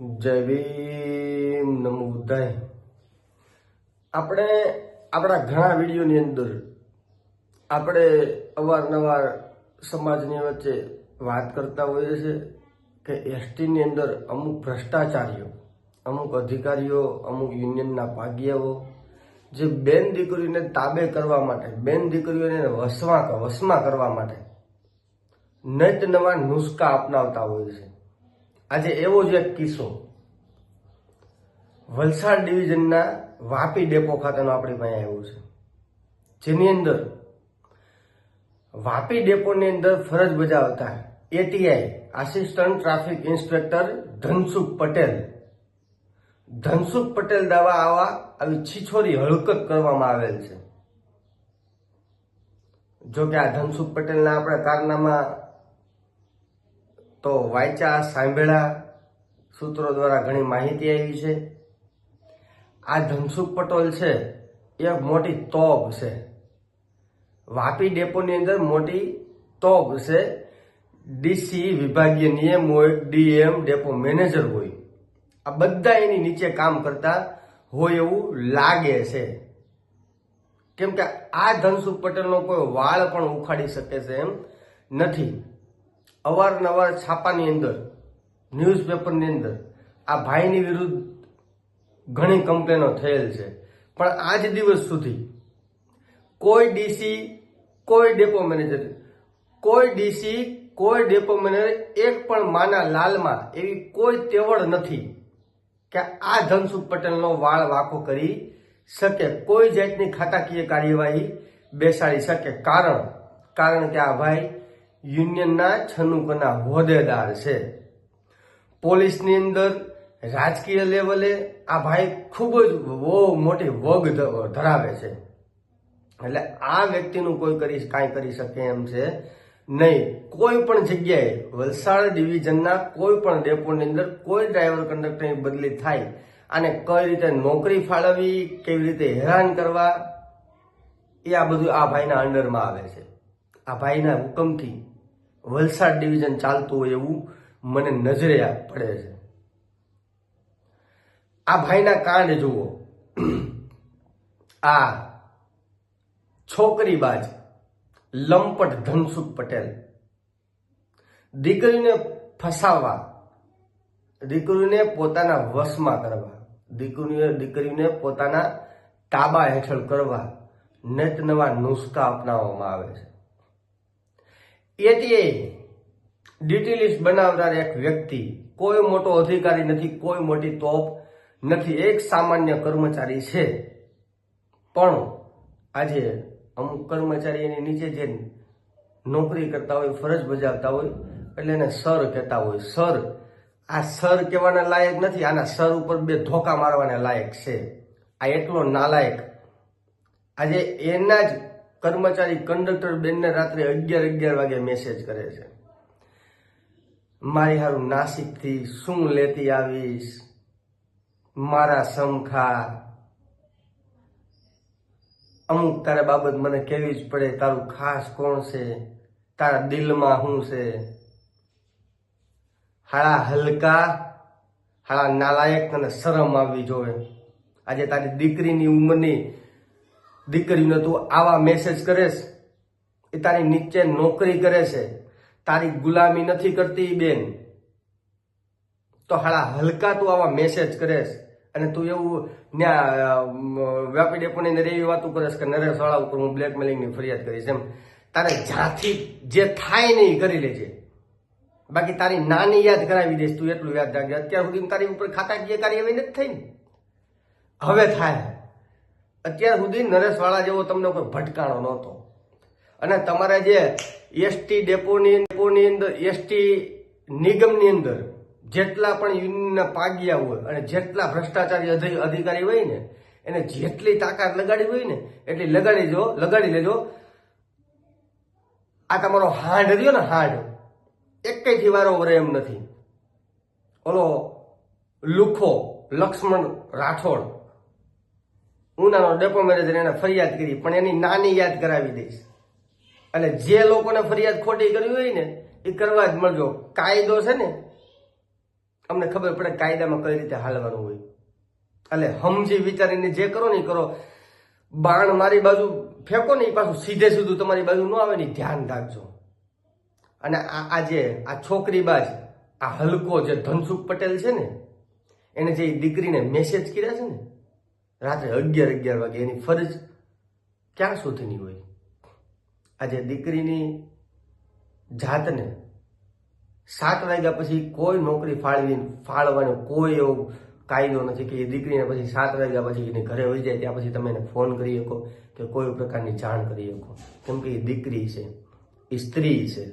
જય ભીમ નમો બુદ્ધાય. આપણે આપણા ઘણા વિડીયોની અંદર આપણે અવારનવાર સમાજની વચ્ચે વાત કરતા હોઈએ છીએ કે એસટીની અંદર અમુક ભ્રષ્ટાચારીઓ, અમુક અધિકારીઓ, અમુક યુનિયનના ભાગ્યાઓ, જે બેન દીકરીઓને તાબે કરવા માટે, બેન દીકરીઓને વસમાં વશમાં કરવા માટે નત નવા નુસ્ખા અપનાવતા હોય છે આજે એવો જ એક કિસ્સો. વલસાડ ડિવિઝનના વાપી ડેપો ખાતેનો આપણી પાસે આવ્યો છે. જેની અંદર વાપી ડેપોની અંદર ફરજ બજાવતા ATI assistant traffic inspector Dhansukh Patel Dhansukh Patel દાવા આવા આવી છીછોરી હળકત કરવામાં આવેલ છે. જો કે આ ધનસુખ પટેલના આપણે કારનામા તો વાંચા સાંભળ્યા સૂત્રો દ્વારા ઘણી માહિતી આવી છે. આ ધનસુખ પટેલ છે, એ મોટી તોપ છે. વાપી ડેપોની અંદર મોટી તોપ છે. ડીસી વિભાગીય નિયમ હોય, ડીએમ ડેપો મેનેજર હોય. આ બધા એની નીચે કામ કરતા હોય એવું લાગે છે. કેમ કે આ ધનસુખ પટેલનો કોઈ વાળ પણ ઉખાડી શકે છે એમ નથી. અવારનવાર છાપાની અંદર ન્યૂઝપેપરની અંદર, આ ભાઈની વિરુદ્ધ ઘણી કમ્પ્લેનો થયેલ છે. પણ આજ દિવસ સુધી કોઈ ડીસી, કોઈ ડેપો મેનેજર, કોઈ ડીસી, કોઈ ડેપો મેનેજર એક પણ માના લાલમાં એવી કોઈ તેવડ નથી કે આ ધનસુખ પટેલનો વાળ વાકો કરી શકે, કોઈ જાતની ખાતાકીય કાર્યવાહી બેસાડી શકે. કારણ કારણ કે આ ભાઈ યુનિયનના છનુકના હોદ્દેદાર છે. પોલીસની અંદર રાજકીય લેવલે આ ભાઈ ખૂબ જ બહુ મોટી વગ ધરાવે છે. એટલે આ વ્યક્તિનું કોઈ કરી કાંઈ કરી શકે એમ છે નહીં. કોઈ પણ જગ્યાએ વલસાડ ડિવિઝનના કોઈ પણ ડેપોની અંદર કોઈ ડ્રાઈવર કંડક્ટરની બદલી થાય અને કઈ રીતે નોકરી ફાળવવી, કેવી રીતે હેરાન કરવા, એ આ બધું આ ભાઈના અંડરમાં આવે છે. આ ભાઈના હુકમથી વલસાડ ડિવિઝન ચાલતું હોય એવું મને નજરે પડે છે. આ ભાઈના કાંડ જુઓ. આ છોકરીબાજ લંપટ ધનસુખ પટેલ. દીકરીને ફસાવવા, દીકરીને પોતાના વશમાં કરવા, દીકરીને દીકરીને પોતાના તાબા હેઠળ કરવા નેત નવા નુસ્ખા અપનાવવામાં આવે છે. એટીએ ડીટી લિસ્ટ બનાવનાર એક વ્યક્તિ કોઈ મોટો અધિકારી નથી, કોઈ મોટી તોપ નથી, એક સામાન્ય કર્મચારી છે. પણ આજે અમુક કર્મચારી એની નીચે જે નોકરી કરતા હોય, ફરજ બજાવતા હોય, એટલે એને સર કહેતા હોય. સર, આ સર કહેવાના લાયક નથી, આના સર ઉપર બે ધોકા મારવાના લાયક છે. આ એટલો નાલાયક. આજે એના જ કર્મચારી કંડક્ટર બેનને રાત્રે અગિયાર અગિયાર વાગે મેસેજ કરે છે. મારી હારું નાસિકથી શું લેતી આવીશ? મારા સમખા અમુક તારે બાબત મને કેવી જ પડે, તારું ખાસ કોણ છે? તારા દિલમાં શું છે? હાળા હલકા, હાળા નાલાયક તને શરમ આવવી જોવે. આજે તારી દીકરીની ઉંમરની દીકરીને તું આવા મેસેજ કરેશ, એ તારી નીચે નોકરી કરે છે. તારી ગુલામી નથી કરતી બેન. તો હાળા હલકા તું આવા મેસેજ કરેશ અને તું એવું ન્યા વ્યાપી ડેપોની એવી વાતો કરેશ કે નરેશ વાળા ઉપર હું બ્લેકમેલિંગની ફરિયાદ કરીશ. એમ તારે જ્યાંથી જે થાય ને એ કરી લેજે. બાકી તારી નાની યાદ કરાવી દઈશ તું એટલું યાદ રાખજે. અત્યાર સુધી તારી ઉપર ખાતાકીય કાર્યવાહી નથી થઈ હવે થાય. અત્યાર સુધી નરેશવાળા જેવો તમને કોઈ ભટકાણો નહોતો. અને તમારે જે એસટી ડેપોની ડેપોની અંદર એસટી નિગમની અંદર જેટલા પણ યુનિયનના પાગ્યા હોય અને જેટલા ભ્રષ્ટાચારી અધિકારી હોય ને, એને જેટલી તાકાત લગાડી હોય ને, એટલી લગાડી જો, લગાડી લેજો. આ તમારો હાડ રહ્યો ને હાંડ, એકેયથી વારો વરે એમ નથી. ઓલો લુખો લક્ષ્મણ રાઠોડ ઉનાનો ડેપો મેનેજર એને ફરિયાદ કરી, પણ એની નાની યાદ કરાવી દઈશ. અને જે લોકોને ફરિયાદ ખોટી કરવી હોય ને, એ કરવા જ મળજો. કાયદો છે ને, અમને ખબર પડે કાયદામાં કઈ રીતે હાલવાનું હોય. એટલે સમજી વિચારીને જે કરો ને કરો. બાણ મારી બાજુ ફેંકો ને, એ પાછું સીધે સીધું તમારી બાજુ ન આવે ને ધ્યાન રાખજો. અને આ જે, આ છોકરી બાજ આ હલકો જે ધનસુખ પટેલ છે ને, એને જે દીકરીને મેસેજ કર્યા છે ને રાત્રે અગિયાર અગિયાર વાગે એની ફરજ ક્યાં સુધીની હોય? આજે દીકરીની જાતને સાત વાગ્યા પછી કોઈ નોકરી ફાળવી ફાળવાનો કોઈ એવો કાયદો નથી કે એ દીકરીને પછી સાત વાગ્યા પછી એને ઘરે હોઈ જાય, ત્યાં પછી તમે એને ફોન કરી શકો કે કોઈ પ્રકારની જાણ કરી શકો. કેમ કે એ દીકરી છે, એ સ્ત્રી છે.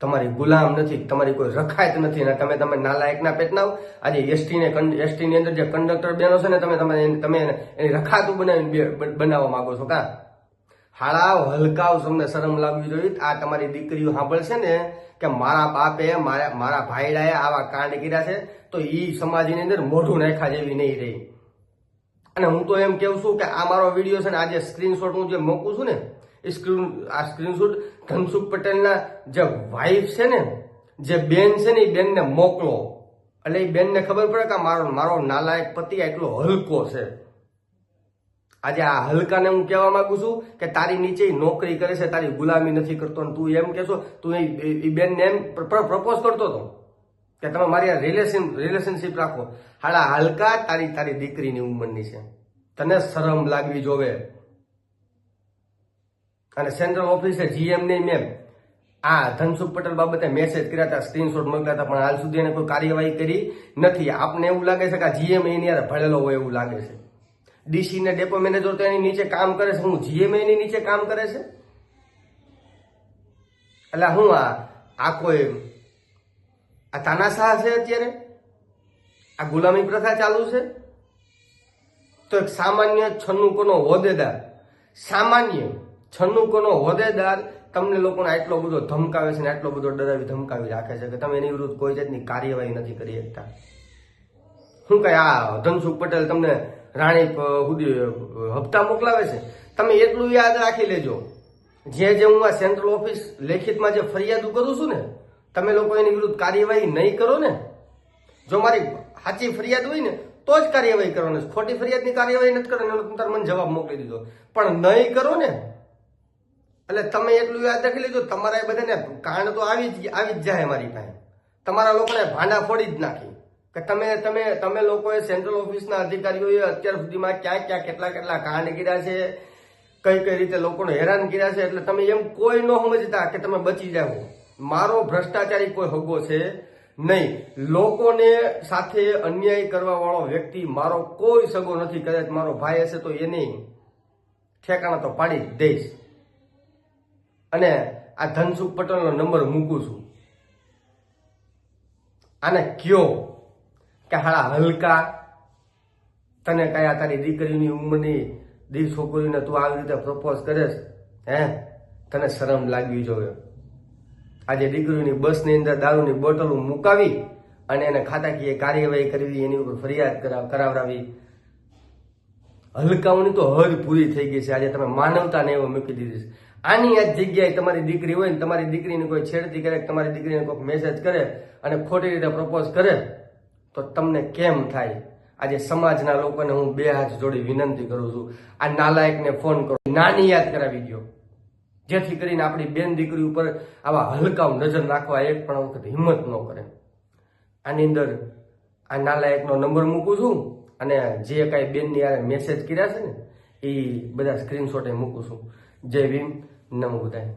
તમારી ગુલામ નથી, તમારી કોઈ રખાયત નથી અને તમે તમે નાલાયકના પેટના આજે એસટી ને એસટી ની અંદર જે કંડક્ટર બેનો છે ને, તમે તમે તમે એની રખાતું બનાવીને બનાવવા માંગો છો કા? હાળાવ હલકાવ તમને શરમ લાગવી જોઈએ. આ તમારી દીકરીઓ સાંભળશે ને કે મારા બાપે મારા મારા ભાઈડાએ આવા કાંડ કર્યા છે, તો એ સમાજની અંદર મોઢું નાખ્યા જેવી નહીં રહી. અને હું તો એમ કેવું છું કે આ મારો વીડિયો છે ને, આજે સ્ક્રીનશોટ હું જે મૂકું છું ને, એ સ્ક્રીન આ સ્ક્રીનશોટ ધનસુખ પટેલના જે વાઈફ છે ને, જે બેન છે ને, એ બેનને મોકલો. એટલે એ બેનને ખબર પડે કે મારો મારો નાલાયક પતિ એટલો હલકો છે. આજે આ હલકાને હું કહેવા માંગુ છું કે તારી નીચે નોકરી કરે છે, તારી ગુલામી નથી કરતો તું એમ કહેશો, તું એ- બેનને એમ પ્રપોઝ કરતો હતો કે તમે મારી રિલેશન રિલેશનશિપ રાખો. હાડા હલકા તારી તારી દીકરીની ઉંમરની છે. તને શરમ લાગવી જોવે. અને સેન્ટ્રલ ઓફિસે જીએમ ને મેમ આ ધનસુખ પટેલ બાબતે મેસેજ કર્યા હતા સ્ક્રીનશોટ મોકલ્યા હતા, પણ હાલ સુધી એને કોઈ કાર્યવાહી કરી નથી. આપને એવું લાગે છે કે આ જીએમ એની યાર ભળેલો હોય એવું લાગે છે? ડીસી ને ડેપો મેનેજર તો એની નીચે કામ કરે છે. હું જીએમ એની નીચે કામ કરે છે? એટલે હું આ આ કોઈ, આ તાનાશાહ છે અત્યારે? આ ગુલામી પ્રથા ચાલુ છે? તો એક સામાન્ય છન્નુકોનો હોદ્દેદાર, સામાન્ય છન્નુકોનો હોદેદાર તમને લોકોને આટલો બધો ધમકાવે છે ને આટલો બધો ડરાવી ધમકાવી રાખે છે કે તમે એની વિરુદ્ધ કોઈ જાતની કાર્યવાહી નથી કરી શકતા. શું કઈ આ ધનસુખ પટેલ તમને રાણી સુધી હપ્તા મોકલાવે છે? તમે એટલું યાદ રાખી લેજો. જે જે હું આ સેન્ટ્રલ ઓફિસ લેખિતમાં જે ફરિયાદો કરું છું ને, તમે લોકો એની વિરુદ્ધ કાર્યવાહી નહીં કરો ને, જો મારી સાચી ફરિયાદ હોય ને, તો જ કાર્યવાહી કરવાની. ખોટી ફરિયાદની કાર્યવાહી નથી કરવાની, એનો તાર મને જવાબ મોકલી દીધો. પણ નહીં કરો ને એટલે તમે એટલું યાદ રાખી લેજો, તમારા એ બધાને કાંડ તો આવી જ આવી જ જાય મારી પાસે. તમારા લોકોને ભાંડા ફોડી જ નાખી. કે તમે તમે તમે લોકોએ સેન્ટ્રલ ઓફિસના અધિકારીઓએ અત્યાર સુધીમાં ક્યાં ક્યાં કેટલા કેટલા કાંડ કર્યા છે, કઈ કઈ રીતે લોકોને હેરાન કર્યા છે, એટલે તમે એમ કોઈ ન સમજતા કે તમે બચી જાઓ. મારો ભ્રષ્ટાચારી કોઈ હગો છે નહીં. લોકોને સાથે અન્યાય કરવા વાળો વ્યક્તિ મારો કોઈ સગો નથી. કદાચ મારો ભાઈ હશે તો એને ઠેકાણા તો પાડી જ દઈશ. અને આ ધનસુખ પટેલનો નંબર મૂકું છું. આને કયો કે હાળા હલકા, તને કયા તારી દીકરીની ઉંમરની દી છોકરીને તું આવી રીતે પ્રપોઝ કરેશ, હે? તને શરમ લાગવી જોઈએ. આજે દીકરીની બસની અંદર દારૂની બોટલો મુકાવી અને એને ખાતાકીય કાર્યવાહી કરવી, એની ઉપર ફરિયાદ કરાવ કરાવડાવી. હલકાઓની તો હદ પૂરી થઈ ગઈ છે. આજે તમે માનવતાને એવો મૂકી દીધી છે. આની આ જગ્યાએ તમારી દીકરી હોય ને તમારી દીકરીને કોઈ છેડતી કરે, તમારી દીકરીને કોઈ મેસેજ કરે અને ખોટી રીતે પ્રપોઝ કરે, તો તમને કેમ થાય? આજે સમાજના લોકોને હું બે હાથ જોડી વિનંતી કરું છું, આ નાલાયકને ફોન કરો. નાની યાદ કરાવી દો જેથી કરીને આપણી બેન દીકરી ઉપર આવા હલકાવ નજર નાખવા એક પણ વખત હિંમત ન કરે. આની અંદર આ નાલાયકનો નંબર મૂકું છું અને જે કાંઈ બેનની યારે મેસેજ કર્યા છે ને એ બધા સ્ક્રીનશોટે મૂકું છું. જય ભીમ. નમો બુધાય.